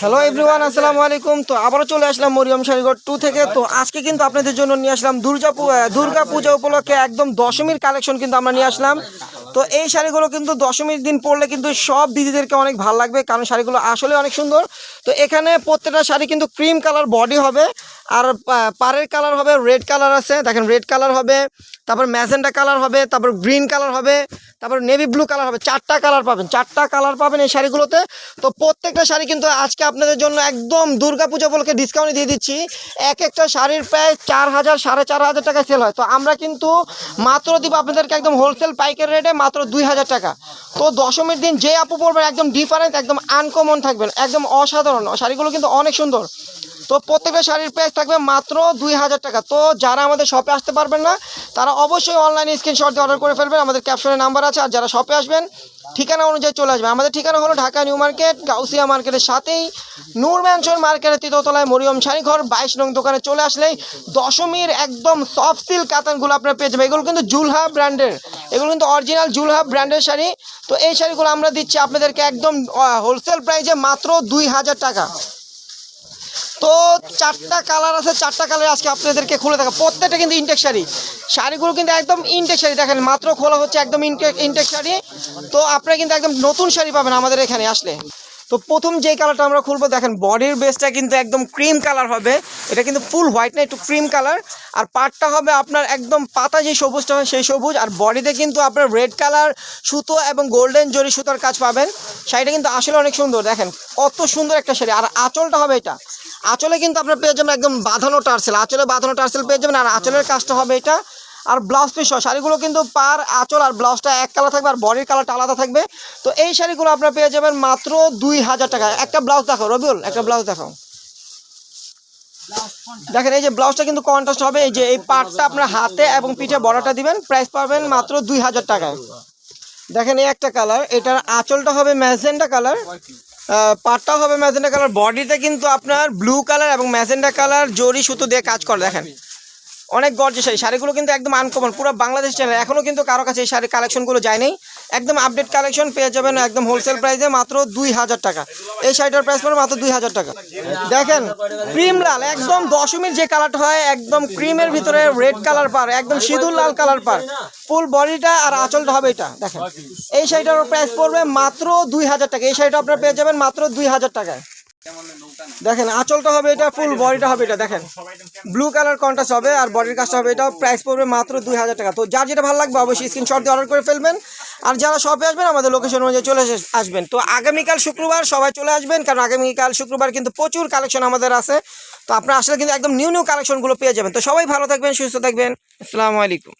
Hello everyone আসসালামু আলাইকুম তো আবারও চলে আসলাম মরিয়ম শাড়িঘর টু থেকে। তো আজকে কিন্তু আপনাদের জন্য নিয়ে আসলাম দুর্গা দুর্গা পূজা উপলক্ষে একদম দশমীর কালেকশন কিন্তু আমরা নিয়ে আসলাম। তো এই শাড়িগুলো কিন্তু দশমীর দিন পরলে কিন্তু সব দিদিদেরকে অনেক ভালো লাগবে কারণ শাড়িগুলো আসলে অনেক সুন্দর। তো এখানে প্রত্যেকটা শাড়ি কিন্তু ক্রিম কালার বডি হবে আর পাড়ের কালার হবে রেড কালার আছে। দেখেন রেড কালার হবে তারপর ম্যাজেন্ডা কালার হবে তারপর গ্রিন কালার হবে। তারপর নেভি ব্লু কালার হবে, চারটা কালার পাবেন, চারটা কালার পাবেন এই শাড়িগুলোতে। তো প্রত্যেকটা শাড়ি কিন্তু আজকে আপনাদের জন্য একদম দুর্গা পূজা উপলক্ষে ডিসকাউন্ট দিয়ে দিচ্ছি। এক একটা শাড়ির প্রায় চার হাজার, সাড়ে চার হাজার টাকা সেল হয়। তো আমরা কিন্তু মাত্র দিব আপনাদেরকে একদম হোলসেল পাইকারি রেটে মাত্র দুই হাজার টাকা। তো দশমীর দিন যে আপু পড়বেন একদম ডিফারেন্ট একদম আনকমন থাকবেন। একদম অসাধারণ। শাড়িগুলো কিন্তু অনেক সুন্দর। তো প্রত্যেকটা শাড়ির প্রাইস থাকবে মাত্র দুই হাজার টাকা। তো যারা আমাদের শপে আসতে পারবেন না, তারা অবশ্যই অনলাইনে স্ক্রিনশট দিয়ে অর্ডার করে ফেলবেন। আমাদের ক্যাপশনে নাম্বার আছে, আর যারা শপে আসবেন, ঠিকানা অনুযায়ী চলে আসবেন। আমাদের ঠিকানা হলো ঢাকা নিউ মার্কেট, গাউসিয়া মার্কেটের সাথেই নূর ম্যানশন মার্কেটের তৃতীয়তলায় মরিয়ম শাড়িঘর, বাইশ নং দোকানে চলে আসলেই দশমীর একদম সফট সিল্ক কাতানগুলো আপনারা পেয়ে যাবেন। এগুলো কিন্তু জুলহা ব্র্যান্ডের, এগুলো কিন্তু অরিজিনাল জুলহা ব্র্যান্ডের শাড়ি। তো এই শাড়িগুলো আমরা দিচ্ছি আপনাদেরকে একদম হোলসেল প্রাইসে মাত্র দুই হাজার টাকা। তো চারটা কালার আছে, চারটা কালার আজকে আপনাদেরকে খুলে দেখা প্রত্যেকটা কিন্তু ইনটেক শাড়ি। শাড়িগুলো কিন্তু একদম ইনটেক শাড়ি দেখেন, মাত্র খোলা হচ্ছে একদম ইনটেক ইনটেক শাড়ি। তো আপনারা কিন্তু একদম নতুন শাড়ি পাবেন আমাদের এখানে আসলে। তো প্রথম যে কালারটা আমরা খুলবো, দেখেন বডির বেসটা কিন্তু একদম ক্রিম কালার হবে। এটা কিন্তু ফুল হোয়াইট না, একটু ক্রিম কালার আর পাটটা হবে আপনার একদম পাতা যে সবুজটা হয়, সেই সবুজ। আর বডিতে কিন্তু আপনার রেড কালার সুতো এবং গোল্ডেন জরি সুতার কাজ পাবেন। শাড়িটা কিন্তু আসলে অনেক সুন্দর, দেখেন, কত সুন্দর একটা শাড়ি। আর আঁচলটা হবে এটা। আঁচলে কিন্তু আপনার পেয়ে যাবেন একদম বাঁধানো টার্সেল। আঁচলে বাঁধানো টার্সেল পেয়ে যাবেন, আর আঁচলের কাজটা হবে এটা। আর ব্লাউজ পিস শাড়িগুলো কিন্তু পার আঁচল আর ব্লাউজটা এক কালার থাকবে আর বডির কালারটা আলাদা থাকবে। তো এই শাড়িগুলো আপনারা পেয়ে যাবেন মাত্র দুই হাজার টাকা। একটা ব্লাউজ দেখো রবিউল, একটা ব্লাউজ দেখো দেখেন, এই যে ব্লাউজটা কিন্তু কন্ট্রাস্ট হবে, এই যে এই পার্টটা আপনার হাতে এবং পিঠে বড়াটা দিবেন প্রাইস পাবেন মাত্র দুই হাজার টাকায়। দেখেন, এই একটা কালার, এটার আঁচলটা হবে ম্যাজেন্ডা কালার। পাটটাও হবে ম্যাজেন্ডা কালার। বডিতে কিন্তু আপনার ব্লু কালার এবং ম্যাজেন্ডা কালার জরি সুতো দিয়ে কাজ করে, দেখেন। অনেক গর্জে শাড়ি শাড়িগুলো কিন্তু একদম আনকমন পুরো বাংলাদেশ চ্যানেল এখনও কিন্তু কারও কাছে এই শাড়ির কালেকশনগুলো যায়নি। একদম আপডেট কালেকশন পেয়ে যাবেন একদম হোলসেল প্রাইসে মাত্র দুই হাজার টাকা। এই শাড়িটার প্রাইস পড়বে মাত্র দুই হাজার টাকা। দেখেন ক্রিম লাল, একদম দশমীর যে কালারটা হয়, একদম ক্রিমের ভিতরে রেড কালার পার, একদম সিঁদুর লাল কালার পার। ফুল বডিটা আর আঁচলটা হবে এটা, দেখেন। এই শাড়িটার প্রাইস পড়বে মাত্র দুই হাজার টাকা। এই শাড়িটা আপনার পেয়ে যাবেন মাত্র দুই হাজার টাকায়। দেখেন আঁচলটা হবে এটা ফুল বডিটা হবে এটা দেখেন। ব্লু কালার কন্ট্রাস্ট হবে আর বডির কাজটা হবে এটা প্রাইস পড়বে মাত্র দুই হাজার টাকা। তো যার যেটা ভালো লাগবে অবশ্যই স্ক্রিনশট দিয়ে অর্ডার করে ফেলবেন। আর যারা শপে আসবেন আমাদের লোকেশন অনুযায়ী চলে আসবেন। তো আগামীকাল শুক্রবার সবাই চলে আসবেন কারণ আগামীকাল শুক্রবার কিন্তু প্রচুর কালেকশন আমাদের আছে। তো আপনারা আসলে কিন্তু একদম নিউ নিউ কালেকশনগুলো পেয়ে যাবেন। তো সবাই ভালো থাকবেন সুস্থ থাকবেন। আসসালামু আলাইকুম।